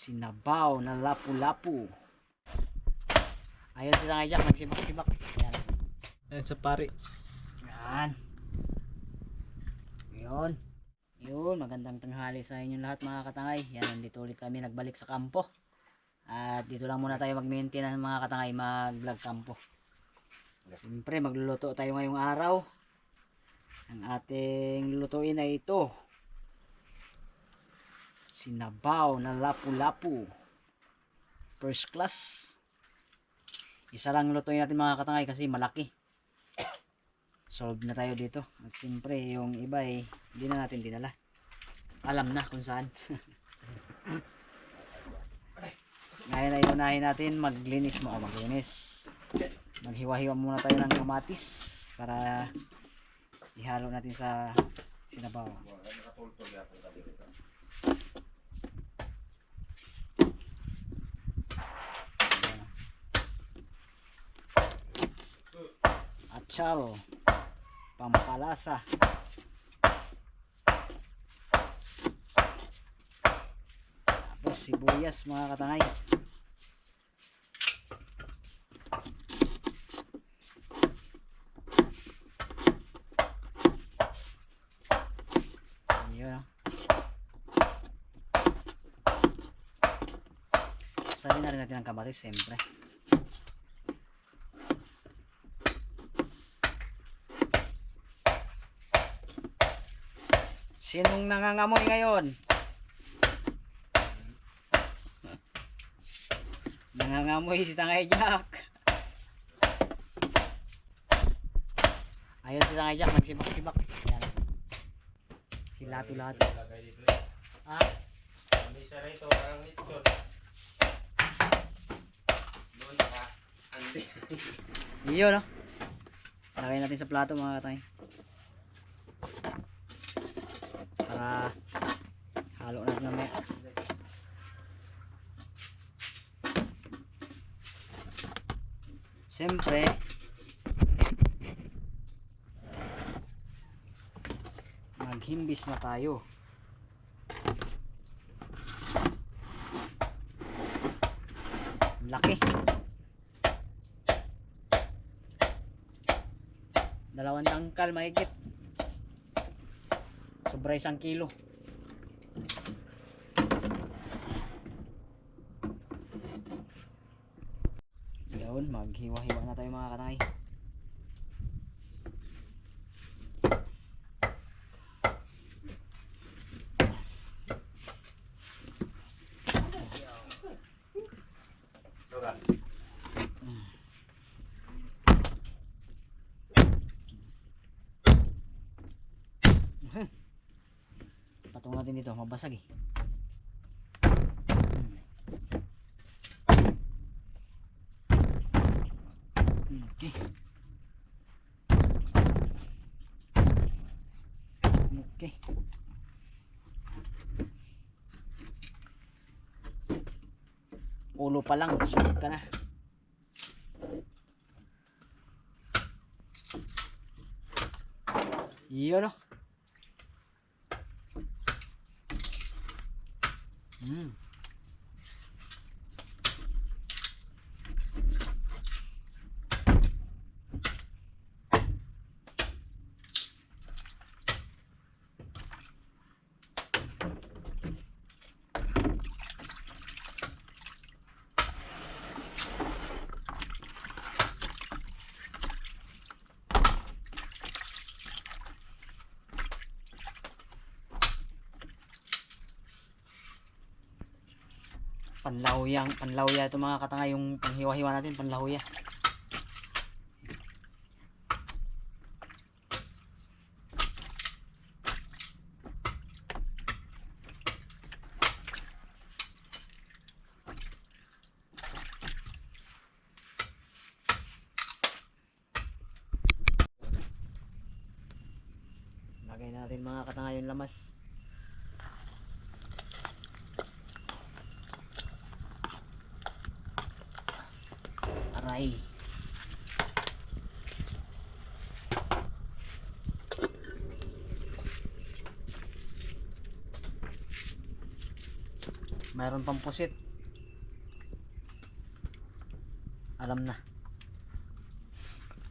Sinabaw na lapu-lapu. Ayun sila nga Jack, nagsibak-sibak. Yan. Ayan sa pari. Yan. Yun. Yun, magandang tanghali sa inyo lahat mga katangay. Yan, nandito ulit kami nagbalik sa kampo. At dito lang muna tayo mag-maintenance mga katangay, mag-vlog kampo. Siyempre, magluluto tayo ngayong araw. Ang ating lulutuin ay ito. Sinabaw na lapu-lapu. First class. Isa lang lutuin natin mga katangay kasi malaki solve na tayo dito. At siyempre, yung iba eh, hindi na natin dinala. Alam na kung saan. Ngayon ay unahin natin maglinis mo. O, maglinis. Maghiwa-hiwa muna tayo ng kamatis para ihalo natin sa sinabaw. Achal pampalasa. Tapos sibuyas mga katangay. Yun oh. Sabi na rin natin ang kamatis siyempre Sinong nangangamoy ngayon? Nangangamoy si Tangay Jack. Ayun si Tangay Jack, nagsibak-sibak. Yan. Si Lato-Lato. Ha? Hindi siya rito, parang lechon. Doon ka. Andi. Iyon, no? Lagay natin sa plato mga katay. Para halo natin mamaya. Siyempre, maghimbis na tayo. Laki. Dalawang tangkal mahigit. Sobra isang kilo. Yun, maghiwa-hiwa na tayo mga kanay. Mabasag eh. Okay. Okay. Ulo pa lang, sunod ka na. Yun o. Mm. Panlahuyang panlahuya ito mga katanga yung panghiwa-hiwa natin panlahuya lagay natin mga katanga yung lamas mayroon pang pusit. Alam na.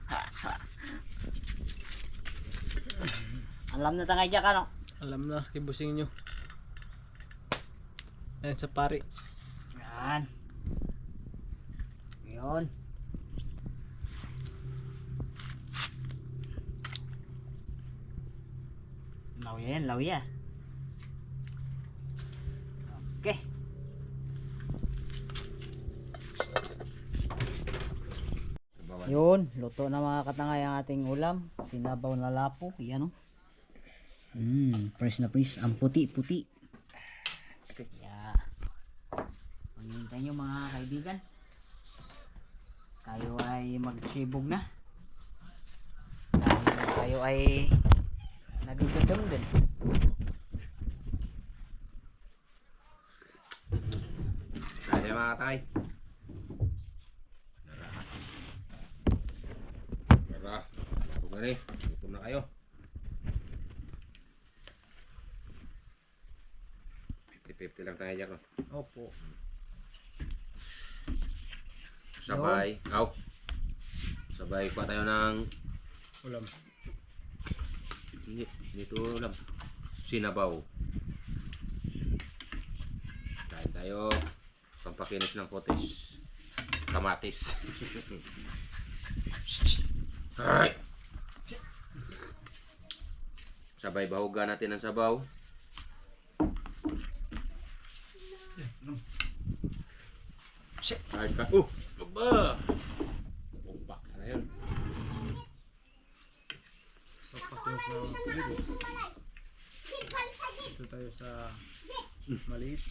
Alam na tangay dyan ano? Alam na, kibusing nyo. Yan sa pari. Yan. Yun. Law yan, law ya. Okay. Yun, luto na mga katangay ang ating ulam. Sinabaw na lapo. Yan o. Mm, fresh na fresh. Ang puti-puti. Yeah. Panghintay nyo mga kaibigan. Tayo ay magsibog na. Tayo ay nagugudong din. Kaya mga katay. Rin. Gutom na kayo. 50-50 lang tayo dyan. no? Opo. Sabay. Aw. Sabay pa tayo ng Ulam. Hindi, dito lang. Sinabaw. Kain tayo. Pampakinis ng kotes. Kamatis. Ay! Sabay bahuga natin ang sabaw. Ay, ka. Uh! Aba! Bumpak na yun. Papakinis ng trigo. Dito tayo sa maliit.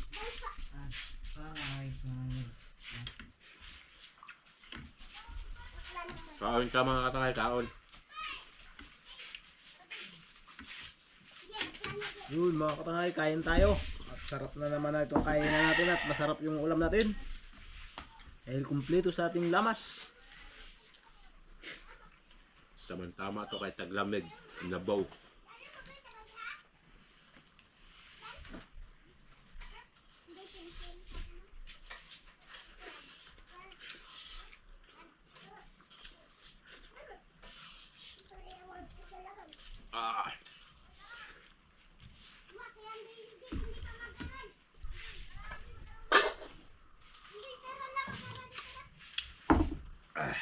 Kaon ka mga katangay, kaon. Yun mga katangay, kain tayo. At sarap na naman na itong kainan natin at masarap yung ulam natin. Dahil kumpleto sa ating lamas. Tama-tama to kay taglamig. Nabaw. Ah. Des.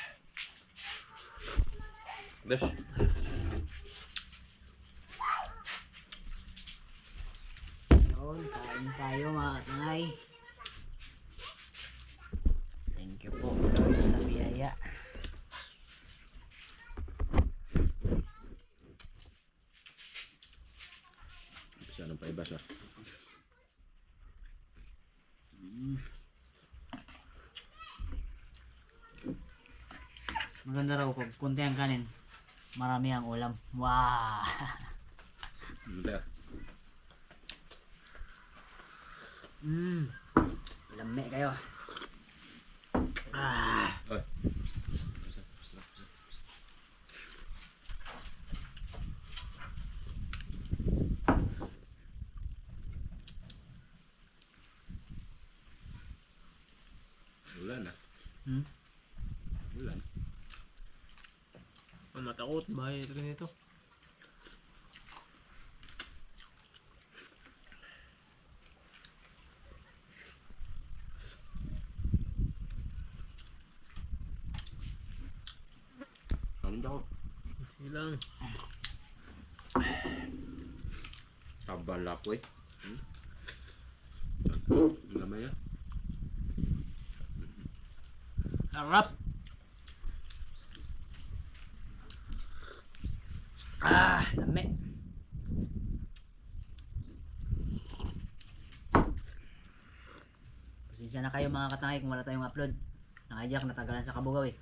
Yun, kain tayo mga katangay. Thank you po Lord sa biyaya. Bisa nang paibasa. Maganda raw kung kunti ang kanin. Marami ang ulam. Wow! Hindi. Mmm. Lami kayo. Ah. Oy. Ulan na. Hmm? Ulan. Ang matakot, bahay ito. Ano daw? Sige lang. Tabala ko eh. Hmm? Ang lamay ah. Harap! Ah, lami. Pasensya na kayo mga katangay kung wala tayong upload. Nakajak, natagalan sa kabugaw eh.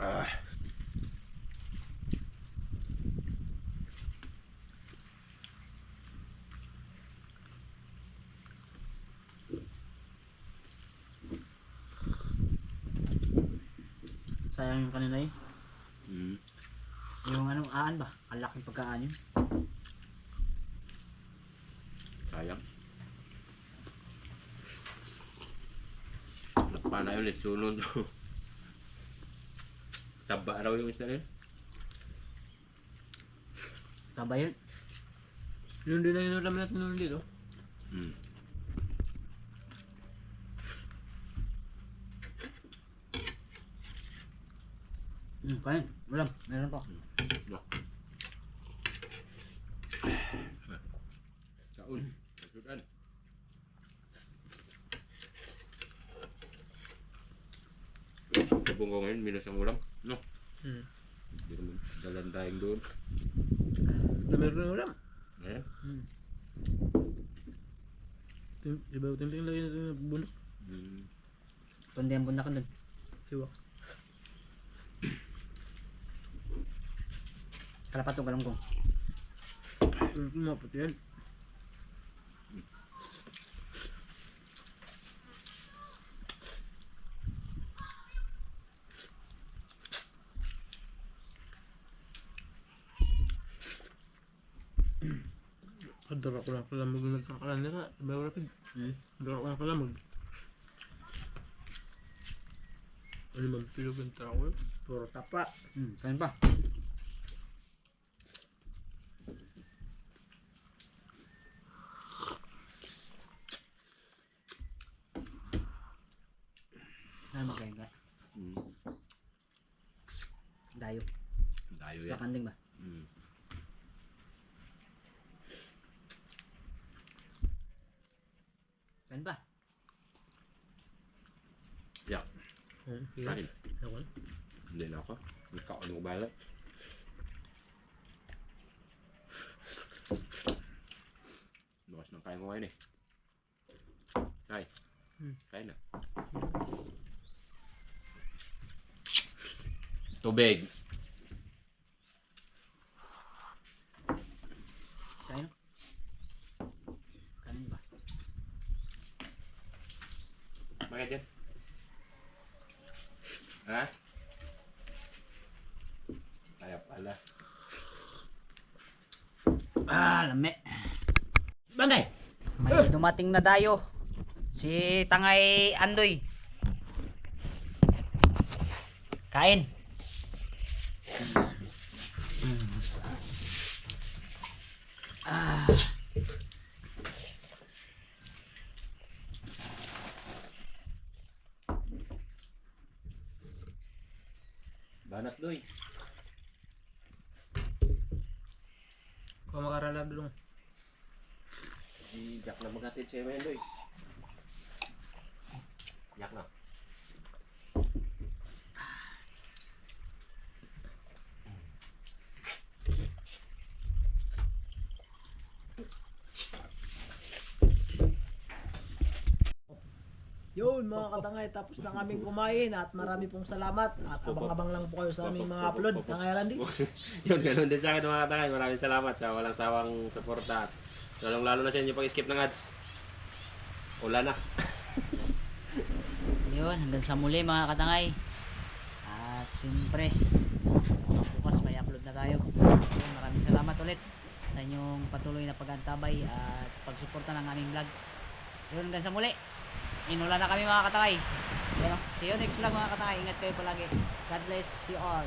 Ah. Sayang yung kanina eh. Hmm. Yung ano, aan ba? Ang laking pagkaan yun. Sayang. Nagpana ulit sunod. Taba raw yung isda yun. Taba yun. Yun din na yun namin natin nun dito. Hmm. Hmm, kain. Ulam. Meron pa. Kaun. Masukan. Kabong ko ngayon, minus ang ulam. No. Hmm. Hindi naman dalan tayong doon. Dami rin ng ulam. Ayan. Hmm. Iba yung timting lagi na bunok. Hmm. Kundi ang bunda ko dun. Siwa. Kalapat o galunggong. Yung kumapot yan. Kadara ko lang pala mag nagkakalan nila. Bayo rapid. Hmm. Kadara ko lang pala mag. Ano man pilo benta ko yun? Puro tapa. Hmm, kain pa. Ano magkain ka? Hmm. Dayo. Dayo Sa yan. kanding ba? Hmm. Kain pa. Yak. Hmm, sige. Kain. Ako. Hindi na ako. Nagkaon ko balat. Luwas ng kain ko ngayon eh. Ay. Hmm. Kain na. Tubig. Kain. Kanin ba? Bakit yan? Ha? Kaya pala. Ah, lami. Bagay. May dumating na dayo. Si Tangay Andoy. Kain. Ah. Maghatid sa'yo doy. Jack na. Yun mga katangay, tapos na kaming kumain at marami pong salamat at abang-abang lang po kayo sa aming mga upload. Tangay Randy. Yun, ganun din sa akin mga katangay. Maraming salamat sa walang sawang suporta. At Lalong lalo na sa inyo pag-skip ng ads. Wala na. Yun, hanggang sa muli mga katangay. At siyempre, bukas may upload na tayo. Yun, maraming salamat ulit sa inyong patuloy na pag-antabay at pagsuporta ng aming vlog. Yun, hanggang sa muli. Inula na kami mga katangay. Yan, o. see you next vlog mga katangay. Ingat kayo palagi. God bless you all.